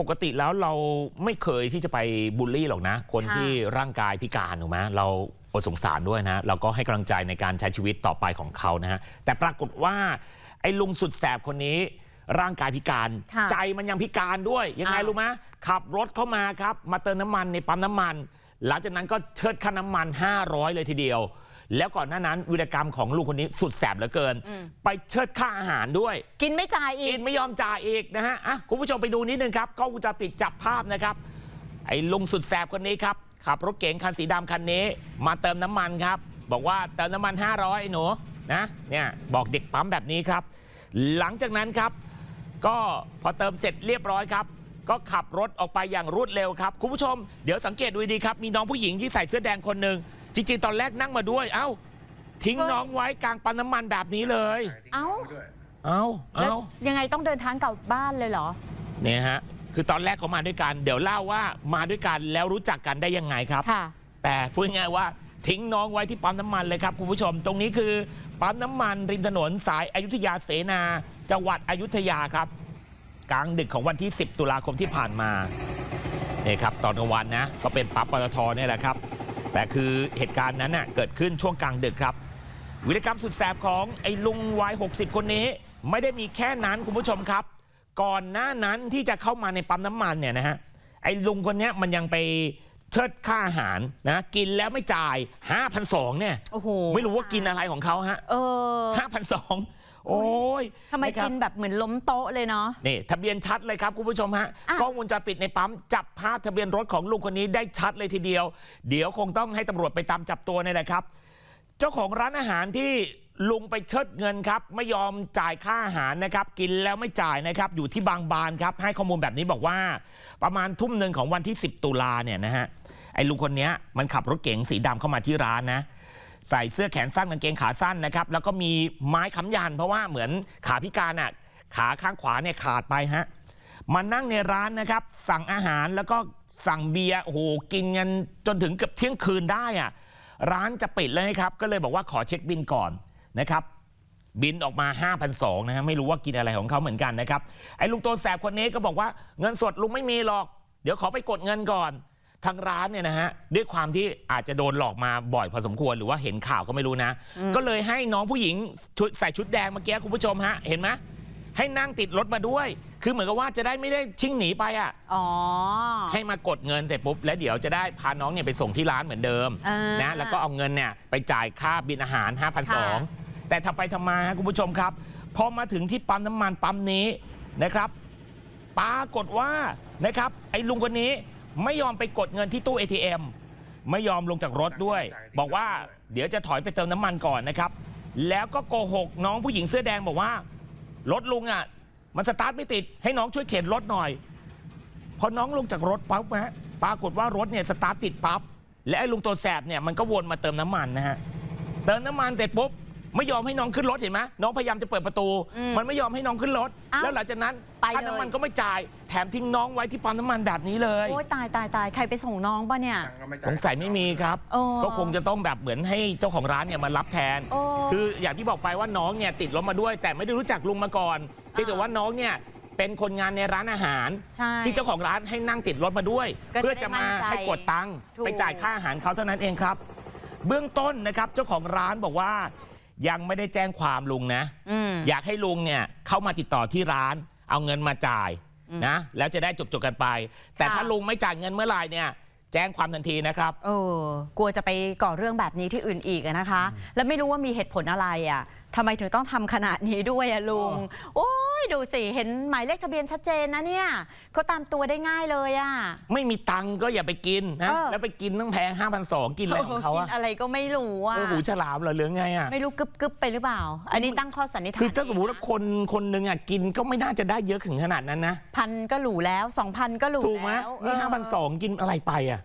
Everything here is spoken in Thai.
ปกติแล้วเราไม่เคยที่จะไปบูลลี่หรอกนะ คนค่ะ ที่ร่างกายพิการถูกไหมเราอดสงสารด้วยนะ เราก็ให้กำลังใจในการใช้ชีวิตต่อไปของเขานะฮะแต่ปรากฏว่า ไอ้ลุงสุดแสบคนนี้ ร่างกายพิการ ค่ะใจมันยังพิการด้วย ยังไงอ้าว รู้ไหมขับรถเข้ามาครับ มาเติมน้ำมันในปั๊มน้ำมัน หลังจากนั้นก็เชิดค่าน้ำมัน 500 เลยทีเดียว แล้วก่อนหน้านั้นวิรกรรมของลุงคนนี้สุดแสบเหลือเกิน ไปเชิดค่าอาหารด้วย กินไม่จ่ายอีกิกนไม่ยอมจ่ายอีกนะฮะอะคุณผู้ชมไปดูนิดนึงครับกล้องวงจรปิดจับภาพนะครับ ไอ้ลุงสุดแสบคนนี้ครับขับรถเก๋งคันสีดำคันนี้ มาเติมน้ำมันครับ บอกว่าเติมน้ำมัน 500ไอ้หนูนะเนี่ยบอกเด็กปั๊มแบบนี้ครับ หลังจากนั้นครับ ก็พอเติมเสร็จเรียบร้อยครับ ก็ขับรถออกไปอย่างรวดเร็วครับ คุณผู้ชมเดี๋ยวสังเกตดูดีๆครับ มีน้องผู้หญิงที่ใส่เสื้อแดงคนหนึ่ง จริงๆ ตอนแรกนั่งมาด้วย เอ้า ทิ้งเฮ้ยน้องไว้กลางปั๊มน้ำมันแบบนี้เลย เอ้า เอ้าแล้วเอ้ายังไงต้องเดินทางกลับบ้านเลยเหรอ เนี่ยฮะ คือตอนแรกเขามาด้วยกัน เดี๋ยวเล่าว่ามาด้วยกันแล้วรู้จักกันได้ยังไงครับ ค่ะ แต่พูดง่ายๆว่าทิ้งน้องไว้ที่ปั๊มน้ำมันเลยครับคุณผู้ชม ตรงนี้คือปั๊มน้ำมันริมถนนสายอายุทยาเสนา จังหวัดอยุธยาครับ กลางดึกของวันที่ 10 ตุลาคมที่ผ่านมาเนี่ยครับตอนกลางวันนะ ก็เป็นปั๊มปตทเนี่ยแหละครับ แต่คือเหตุการณ์นั้นน่ะเกิดขึ้นช่วงกลางดึกครับ วิรกรรมสุดแสบของไอ้ลุงวัย 60 คนนี้ ไม่ได้มีแค่นั้นคุณผู้ชมครับ ก่อนหน้านั้นที่จะเข้ามาในปั๊มน้ำมันเนี่ยนะฮะไอ้ลุงคนเนี้ยมันยังไปเชิดค่าอาหารนะ กินแล้วไม่จ่าย5,200เนี่ยโอ้โหไม่รู้ว่ากินอะไรของเขาฮะเออ5,200 โอ้ยทำไมะครับกินแบบเหมือนล้มโต๊ะเลยเนาะนี่ทะเบียนชัดเลยครับคุณผู้ชมฮะอะกล้องวงจรปิดในปั๊มจับภาพทะเบียนรถของลุงคนนี้ได้ชัดเลยทีเดียว เดี๋ยวคงต้องให้ตำรวจไปตามจับตัวนี่แหละครับ เจ้าของร้านอาหารที่ลุงไปเชิดเงินครับไม่ยอมจ่ายค่าอาหารนะครับ กินแล้วไม่จ่ายนะครับ อยู่ที่บางบานครับ ให้ข้อมูลแบบนี้บอกว่า ประมาณทุ่มหนึ่งของวันที่ 10 ตุลาเนี่ยนะฮะไอ้ลุงคนเนี้ยมันขับรถเก๋งสีดำเข้ามาที่ร้านนะ ใส่เสื้อแขนสั้นกางเกงขาสั้นนะครับ แล้วก็มีไม้ค้ำยันเพราะว่าเหมือนขาพิการอะขาข้างขวาเนี่ยขาดไปฮะมานั่งในร้านนะครับ สั่งอาหารแล้วก็สั่งเบียร์โอ้โหกินกันจนถึงเกือบเที่ยงคืนได้อะร้านจะปิดแล้วนะครับ ก็เลยบอกว่าขอเช็คบินก่อนนะครับ บินออกมา 5,200นะฮะไม่รู้ว่ากินอะไรของเขาเหมือนกันนะครับไอ้ลุงโตแสบคนนี้ก็บอกว่าเงินสดลุงไม่มีหรอก เดี๋ยวขอไปกดเงินก่อน ทางร้านเนี่ยนะฮะด้วยความที่อาจจะโดนหลอกมาบ่อยพอสมควรหรือว่าเห็นข่าวก็ไม่รู้นะ ก็เลยให้น้องผู้หญิงชุดใส่ชุดแดงเมื่อกี้คุณผู้ชมฮะเห็นไหมให้นั่งติดรถมาด้วย คือเหมือนกับว่าจะได้ไม่ได้ชิ่งหนีไปอะอ๋อ ให้มากดเงินเสร็จปุ๊บ แล้วเดี๋ยวจะได้พาน้องเนี่ยไปส่งที่ร้านเหมือนเดิมอ่านนะแล้วก็เอาเงินเนี่ยไปจ่ายค่าบินอาหารค่ะ5,200แต่ทำไปทำมาฮะคุณผู้ชมครับพอมาถึงที่ปั๊มน้ำมันปั๊มนี้นะครับปรากฏว่านะครับไอ้ลุงคนนี้ ไม่ยอมไปกดเงินที่ตู้ ATM ไม่ยอมลงจากรถด้วย บอกว่าเดี๋ยวจะถอยไปเติมน้ำมันก่อนนะครับ แล้วก็โกหกน้องผู้หญิงเสื้อแดงบอกว่า รถลุงอะ มันสตาร์ทไม่ติด ให้น้องช่วยเข็นรถหน่อย พอน้องลงจากรถปั๊บนะฮะปรากฏว่ารถเนี่ยสตาร์ทติดปั๊บและไอ้ลุงตัวแสบเนี่ยมันก็วนมาเติมน้ำมันนะฮะเติมน้ำมันเสร็จปุ๊บ ไม่ยอมให้น้องขึ้นรถเห็นไหมน้องพยายามจะเปิดประตู อืมมันไม่ยอมให้น้องขึ้นรถอ้าวแล้วหลังจากนั้นไปค่าเลย น้ำมันก็ไม่จ่าย แถมทิ้งน้องไว้ที่ปั๊มน้ำมันแบบนี้เลยโอ้ยตายตายตายใครไปส่งน้องปะเนี่ย สงสัยไม่มีครับโอ้ก็คงจะต้องแบบเหมือนให้เจ้าของร้านเนี่ยมารับแทนโอ้คืออย่างที่บอกไปว่าน้องเนี่ยติดรถมาด้วย แต่ไม่ได้รู้จักลุงมาก่อนเพียงแต่ว่าน้องเนี่ยเป็นคนงานในร้านอาหาร ใช่ที่เจ้าของร้านให้นั่งติดรถมาด้วย ก็จะเพื่อจะมาได้มั่นใจให้กดตังค์ถูก ไปจ่ายค่าอาหารเขาเท่านั้นเองครับ เบื้องต้นนะครับเจ้าของร้านบอกว่า ยังไม่ได้แจ้งความลุงนะอืมอยากให้ลุงเนี่ยเข้ามาติดต่อที่ร้าน เอาเงินมาจ่ายอืมนะแล้วจะได้จบๆกันไป แต่ค่ะถ้าลุงไม่จ่ายเงินเมื่อไหร่เนี่ยแจ้งความทันทีนะครับเออกลัวจะไปก่อเรื่องแบบนี้ที่อื่นอีกอะนะคะ แล้วไม่รู้ว่ามีเหตุผลอะไรอะ ทำไมถึงต้องทำขนาดนี้ด้วยอะลุง โอ้ยดูสิ เห็นหมายเลขทะเบียนชัดเจนนะเนี่ยเขาตามตัวได้ง่ายเลยอะ ไม่มีตังค์ก็อย่าไปกินนะเออ แล้วไปกินต้องแพง5 2 0 0กินอะไรของเขากิอะนอะไรก็ไม่รู้อะโอ้โหฉลามเหรอหรือไงอะไม่รู้กึบกึบไปหรือเปล่า อันนี้ตั้งข้อสันนิษฐานคือถ้าสมมติว่าคนคนหนึ่งอะกินก็ไม่น่าจะได้เยอะถึงขนาดนั้นนะพันก็หรูแล้วสองพันก็หรูถูกไหมแล้วนี่เออห้าพันสองกินอะไรไปอะ